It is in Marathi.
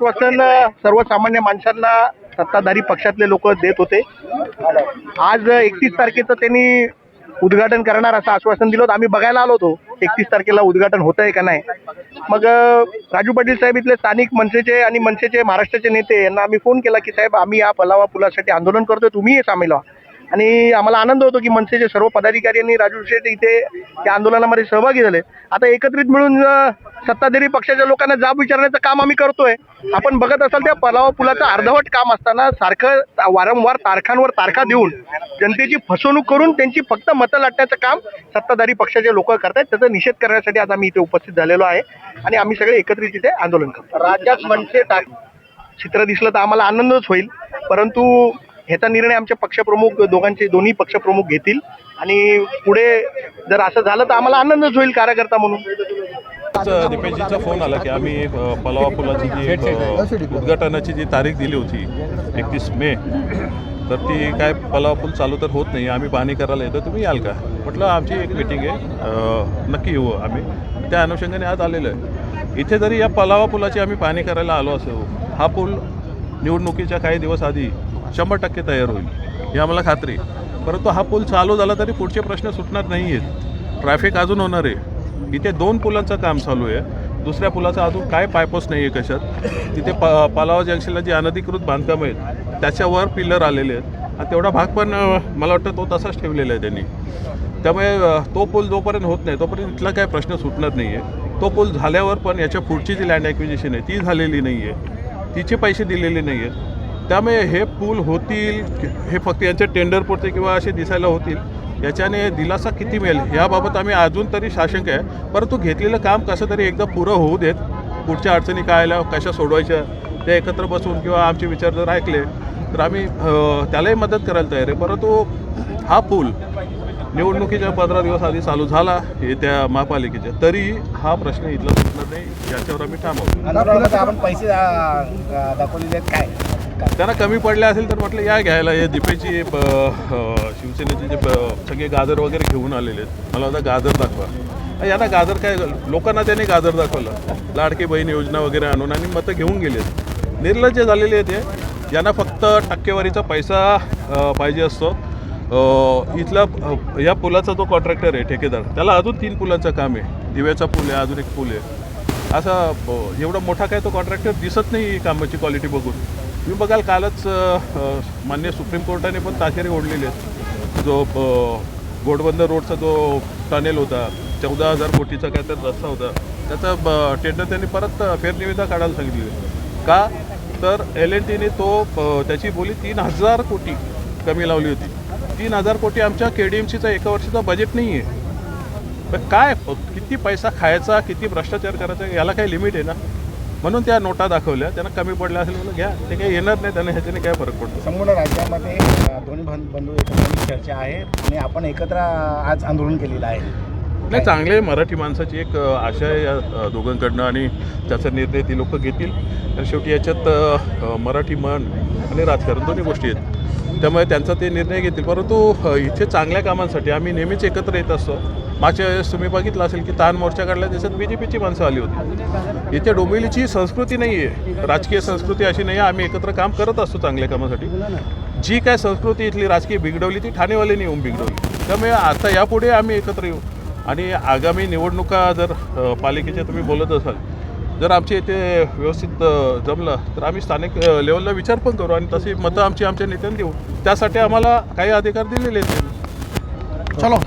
आश्वासन सर्वसामान्य माणसांना सत्ताधारी पक्षातले लोक देत होते. आज एकतीस तारखेचं त्यांनी उद्घाटन करणार असं आश्वासन दिलं होतं. आम्ही बघायला आलो होतो एकतीस तारखेला उद्घाटन होत आहे का नाही. मग राजू पाटील साहेब इथले स्थानिक मनसेचे आणि मनसेचे महाराष्ट्राचे नेते यांना आम्ही फोन केला की साहेब आम्ही या पलावा पुलासाठी आंदोलन करतोय तुम्ही हे सामील व्हा. आणि आम्हाला आनंद होतो की मनसेचे सर्व पदाधिकारी आणि राजू शेठ इथे या आंदोलनामध्ये सहभागी झाले. आता एकत्रित मिळून सत्ताधारी पक्षाच्या लोकांना जाब विचारण्याचं काम आम्ही करतोय. आपण बघत असाल त्या पलावा पुलाचं अर्धवट काम असताना सारखं वारंवार तारखांवर तारखा देऊन जनतेची फसवणूक करून त्यांची फक्त मतं लाटण्याचं काम सत्ताधारी पक्षाचे लोक करतायत. त्याचा निषेध करण्यासाठी आज आम्ही इथे उपस्थित झालेलो आहे. आणि आम्ही सगळे एकत्रित इथे आंदोलन करतो राज्यात मनसे चित्र दिसलं तर आम्हाला आनंदच होईल. परंतु ह्याचा निर्णय आमच्या पक्षप्रमुख दोघांचे दोन्ही पक्षप्रमुख घेतील. आणि पुढे जर असं झालं तर आम्हाला आनंदच होईल कार्यकर्ता म्हणून. दीपेशजीचा फोन आला की आम्ही पलावा पुलाची जी उद्घाटनाची जी तारीख दिली होती एकतीस मे तर ती काय पलावा पूल चालू तर होत नाही आम्ही पाहणी करायला येतो तुम्ही याल का? म्हटलं आमची एक मिटिंग आहे नक्की येऊ आम्ही. त्या अनुषंगाने आज आलेलो आहे. इथे जरी या पलावा पुलाची आम्ही पाहणी करायला आलो असो हा पूल निवडणुकीच्या काही दिवस आधी शंभर टक्के तयार होईल. ही आम्हाला खात्री परंतु हा पूल चालू झाला तरी पुढचे प्रश्न सुटणार नाही आहेत ट्रॅफिक अजून होणार आहे. इथे दोन पुलांचं काम चालू आहे. दुसऱ्या पुलाचा अजून काय पायपोस नाही आहे कशात. तिथे प पालावा जंक्शनला जी अनधिकृत बांधकाम आहेत त्याच्यावर पिल्लर आलेले आहेत. आणि तेवढा भाग पण मला वाटतं तो तसाच ठेवलेला आहे त्यांनी. त्यामुळे तो पूल जोपर्यंत होत नाही तोपर्यंत इथला काय प्रश्न सुटणार नाही आहे तो पूल झाल्यावर पण याच्या पुढची जी लँड ॲक्विजिशन आहे ती झालेली नाही आहे तिचे पैसे दिलेले नाही आहेत त्यामुळे हे पूल होतील हे फक्त यांचे टेंडर पुरते किंवा असे दिसायला होतील याच्याने दिलासा किती मिळेल याबाबत आम्ही अजून तरी साशंक आहे. परंतु घेतलेलं काम कसं तरी एकदा पुरं होऊ देत पुढच्या अडचणी काय आल्या कशा सोडवायच्या ते एकत्र बसून किंवा आमचे विचार जर ऐकले तर आम्ही त्यालाही मदत करायला तयार आहे. परंतु हा पूल निवडणुकीच्या पंधरा दिवस आधी चालू झाला हे त्या महापालिकेच्या तरी हा प्रश्न इथला सुटणार नाही याच्यावर आम्ही थांबवतो आपण पैसे दाखवलेले आहेत काय? त्यांना कमी पडले असेल तर म्हटलं या घ्यायला. हे दीपेची शिवसेनेचे जे सगळे गाजर वगैरे घेऊन आलेले आहेत. मला आता गाजर दाखवा. यांना गाजर काय लोकांना त्याने गाजर दाखवलं. लाडकी बहीण योजना वगैरे आणून आणि मतं घेऊन गेलेत. निर्लज्ज झालेले आहेत हे. यांना फक्त टक्केवारीचा पैसा पाहिजे असतो. इथला या पुलाचा जो कॉन्ट्रॅक्टर आहे ठेकेदार त्याला अजून तीन पुलांचं काम आहे. दिव्याचा पूल आहे अजून एक पूल आहे. असा एवढा मोठा काय तो कॉन्ट्रॅक्टर दिसत नाही कामाची क्वालिटी बघून. तुम्ही बघाल कालच मान्य सुप्रीम कोर्टाने पण ताशेरे ओढलेले आहेत. जो गोडबंदर रोडचा जो टनेल होता चौदा हजार कोटीचा काय तर रस्ता होता त्याचा ब- टेंडर त्यांनी परत फेरनिविदा काढायला सांगितली. का? तर एल एन टीने तो त्याची बोली तीन हजार कोटी कमी लावली होती. तीन हजार कोटी आमच्या के डी एम सीचा एका वर्षाचा बजेट नाही आहे काय किती पैसा खायचा किती भ्रष्टाचार करायचा याला काही लिमिट आहे ना? म्हणून त्या नोटा दाखवल्या. त्यांना कमी पडल्या असेल म्हणून घ्या. ते काही येणार नाही त्यांना ह्याच्याने काय फरक पडतो? संपूर्ण राज्यामध्ये दोन्ही बंधू एकत्र चर्चा आहे आणि आपण एकत्र आज आंदोलन केलेलं आहे. नाही चांगले मराठी माणसाची एक आशा आहे या दोघांकडनं आणि त्याचा निर्णय ती लोक घेतील. तर शेवटी याच्यात मराठी मन आणि राजकारण दोन्ही गोष्टी आहेत. त्यामुळे त्यांचा ते निर्णय घेतील. परंतु इथे चांगल्या कामांसाठी आम्ही नेहमीच एकत्र येत असतो. मागच्या वेळेस तुम्ही बघितलं असेल की तान मोर्चा काढला त्याच्यात बी जे पीची माणसं आली होती. इथे डोंबिवलीची संस्कृती नाही आहे. राजकीय संस्कृती अशी नाही आहे. आम्ही एकत्र काम करत असतो चांगल्या कामासाठी. जी काय संस्कृती इथली राजकीय बिघडवली ती ठाणेवाल्यांनी येऊन बिघडवली. त्यामुळे आता यापुढे आम्ही एकत्र येऊ. आणि आगामी निवडणुका जर पालिकेच्या तुम्ही बोलत असाल जर आमच्या इथे व्यवस्थित जमलं तर आम्ही स्थानिक लेवलला विचार पण करू आणि तशी मतं आमची आमच्या नेत्यांनी देऊ. त्यासाठी आम्हाला काही अधिकार दिलेले आहेत. चलो.